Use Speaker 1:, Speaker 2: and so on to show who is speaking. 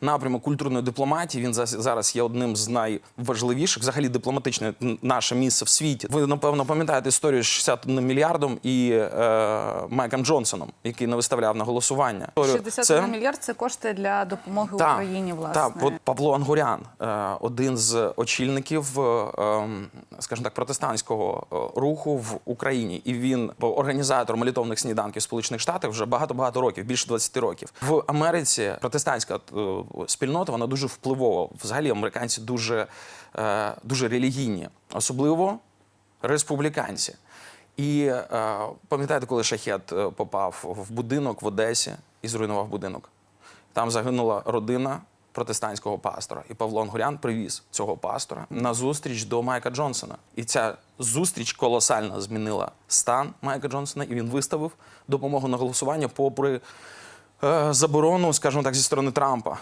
Speaker 1: Напрямок культурної дипломатії він зараз є одним з найважливіших. Взагалі, дипломатичне наше місце в світі. Ви напевно пам'ятаєте історію з 61 мільярдом і е, Майком Джонсоном, який не виставляв на голосування.
Speaker 2: 61 мільярд це кошти для допомоги
Speaker 1: Так,
Speaker 2: Україні, власне.
Speaker 1: Так, от Павло Ангурян, е, один з очільників, е, ем, скажімо так, протестантського е, руху в Україні, і він організатор молитовних сніданків в Сполучених Штатах вже багато-багато років, більше 20 років. В Америці протестантська спільнота вона дуже впливова. Взагалі, американці дуже, е, дуже релігійні, особливо республіканці. І е, пам'ятаєте, коли шахет е, попав в будинок в Одесі і зруйнував будинок? Там загинула родина протестантського пастора. І Павло Ангурян привіз цього пастора на зустріч до Майка Джонсона. І ця зустріч колосально змінила стан Майка Джонсона, і він виставив допомогу на голосування попри заборону, скажімо так, зі сторони Трампа.